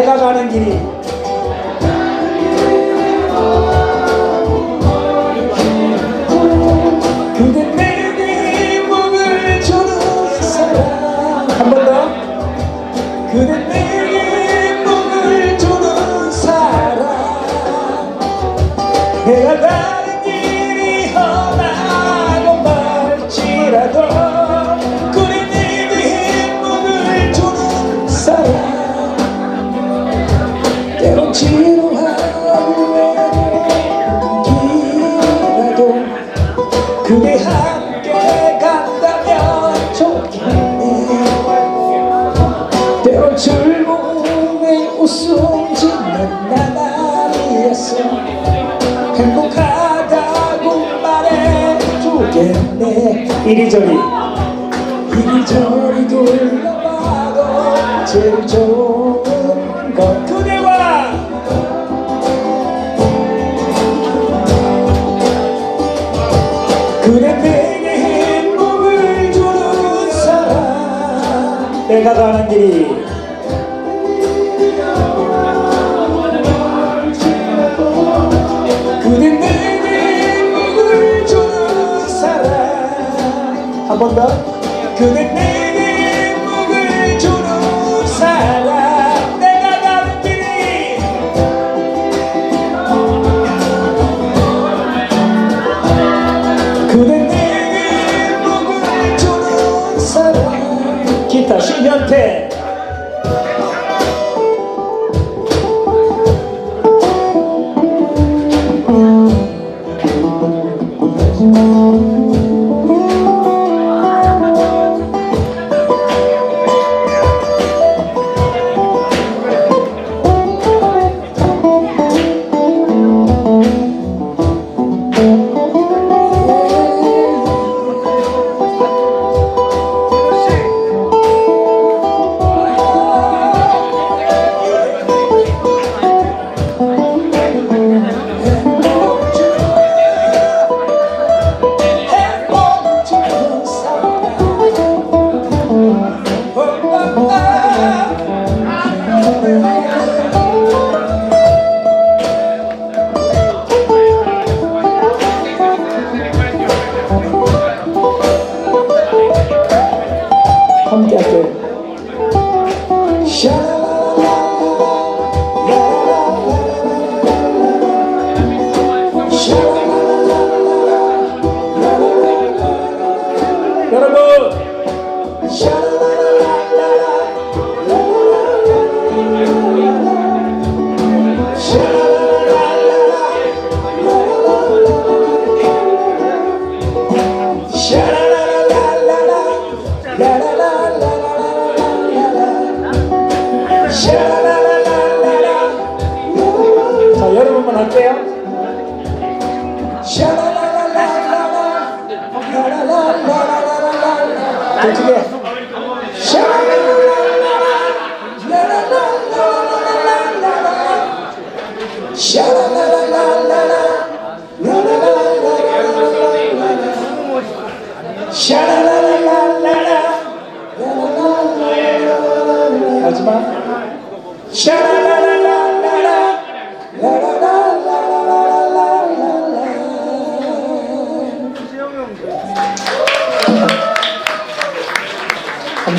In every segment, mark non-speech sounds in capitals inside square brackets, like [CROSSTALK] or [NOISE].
내가 가는 길이 외로운 길이라도 그대 함께 간다면 좋겠네. 때론 즐거움에 웃음 짓는 나날이었어. 행복하다고 말해주겠네. 이리저리 이리저리 둘러봐도 제일 좋은 Kata Orang Kiri. 기타 신현태 就这个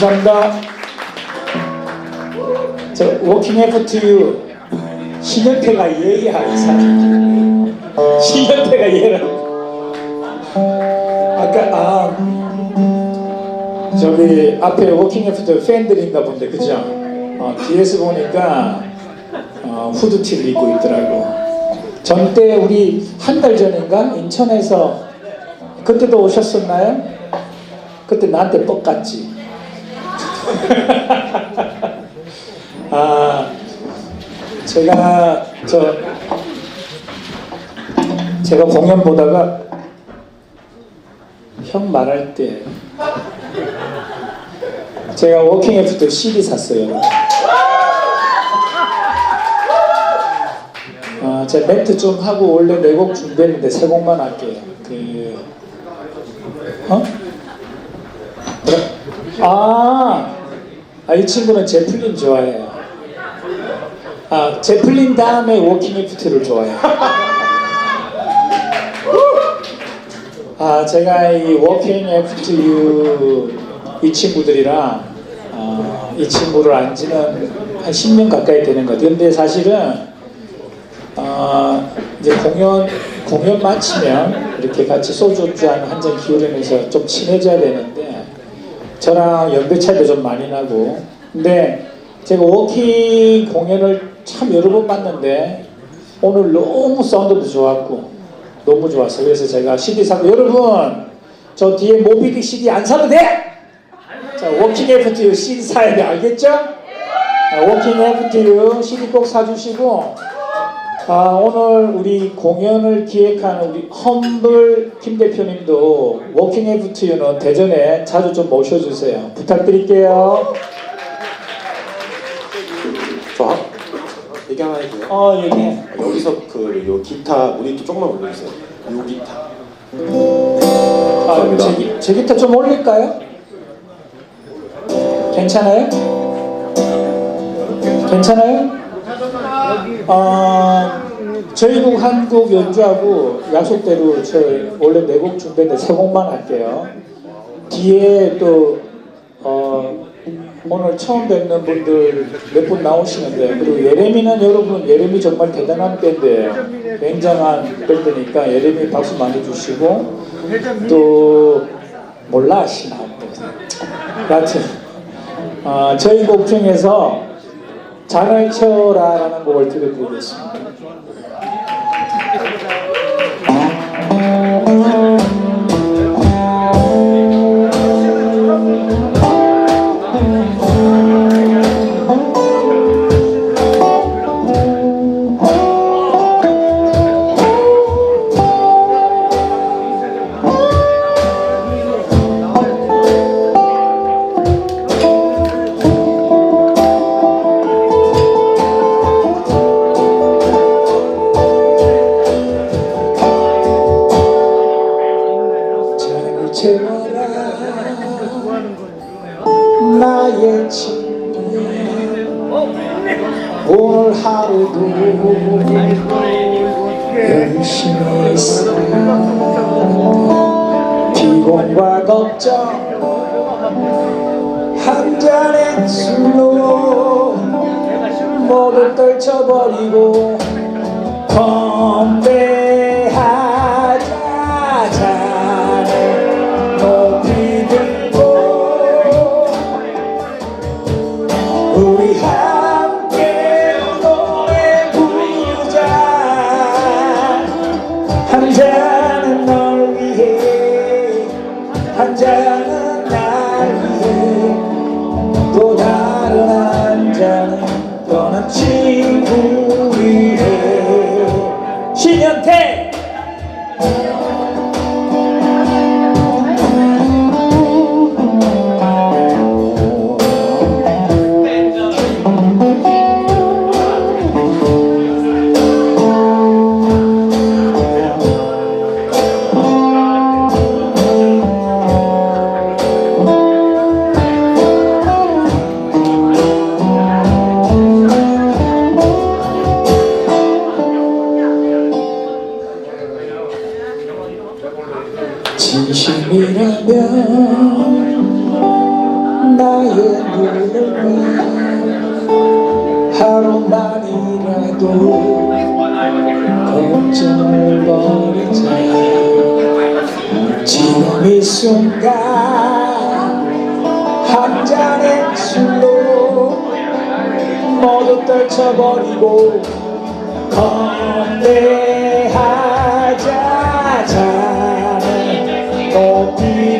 감사합니다. 저 워킹 애프터 유 신현태가 예의야 이 사람. 신현태가 예라. 아까 아 저기 앞에 워킹 애프터 팬들인가 본데 그죠? 어, 뒤에서 보니까 어, 후드티를 입고 있더라고. 전때 우리 한 달 전인가 인천에서 그때도 오셨었나요? 그때 나한테 뻑갔지. [LAUGHS] 아 제가 저 제가 공연 보다가 형 말할 때 제가 워킹 애프터 CD 샀어요. 제 멘트 좀 하고 원래 네 곡 준비했는데 세 곡만 할게요. 그 어? 아, 아, 이 친구는 제플린 좋아해요. 아, 제플린 다음에 워킹 애프트를 좋아해요. 아, 제가 이 워킹 애프트 유이 친구들이랑 어, 이 친구를 안 지는 한 10년 가까이 되는 것 같아요. 근데 사실은 어, 이제 공연 공연 마치면 이렇게 같이 소주 한잔 기울이면서 좀 친해져야 되는데 저랑 연배 차이도 좀 많이 나고 근데 제가 워킹 공연을 참 여러 번 봤는데 오늘 너무 사운드도 좋았고 너무 좋았어요. 그래서 제가 CD 사고 여러분 저 뒤에 모비디 CD 안 사도 돼? 자 워킹 애프터 CD 사야 돼 알겠죠? 아, 워킹 애프터 CD 꼭 사주시고 아, 오늘 우리 공연을 기획하는 우리 험블 김 대표님도 워킹 애프터는 대전에 자주 좀 모셔주세요. 부탁드릴게요. 저 하- 얘기 하나 해도요? 어 얘기해. 여기서 그 요 기타 모니터 조금만 올려주세요. 요 기타. 아. 제, 기- 제 기타 좀 올릴까요? 괜찮아요? 괜찮아요? 어, 저희 곡 한곡 연주하고 약속대로 저 원래 네 곡 준비했는데 세 곡만 할게요. 뒤에 또 어, 오늘 처음 뵙는 분들 몇 분 나오시는데 그리고 예레미는 여러분 예레미 정말 대단한 밴드예요. 굉장한 밴드니까 예레미 박수 많이 주시고 또 몰라 시나 하여튼 어, 저희 곡 중에서 잔을 쳐라라는 곡을 들려드리겠습니다. 잔의 술로 모두 떨쳐버리고 건배하자 잔을 높이 들고 우리 함께 노래 부르자. 한 잔은 널 위해 한 잔은 하루만이라도 걱정을 버리자. 지금 이 순간 한 잔의 술로 모두 떨쳐버리고 건배하자. 잔을 높이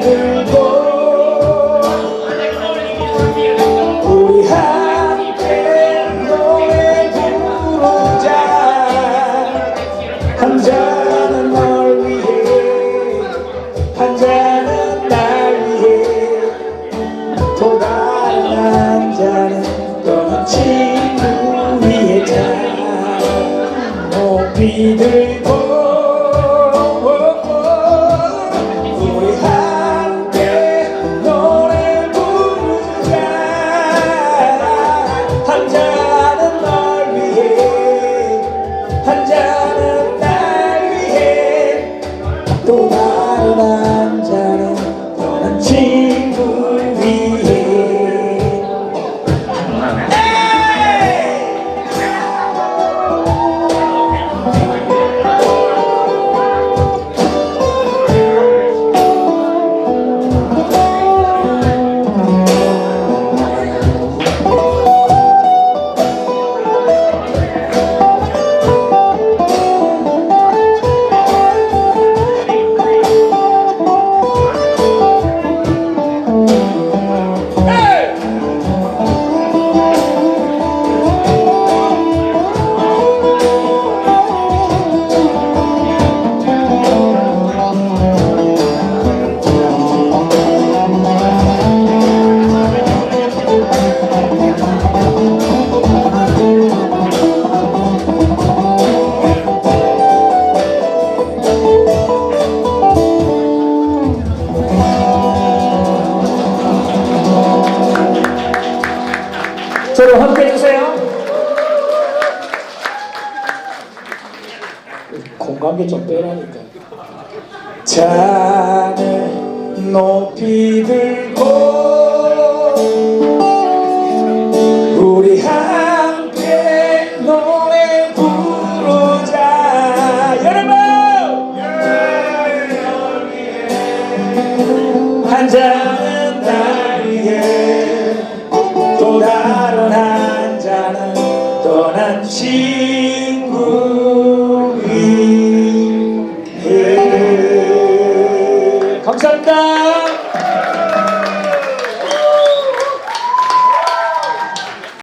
서로 함께 주세요. 공감이 좀 빼라니까. 자.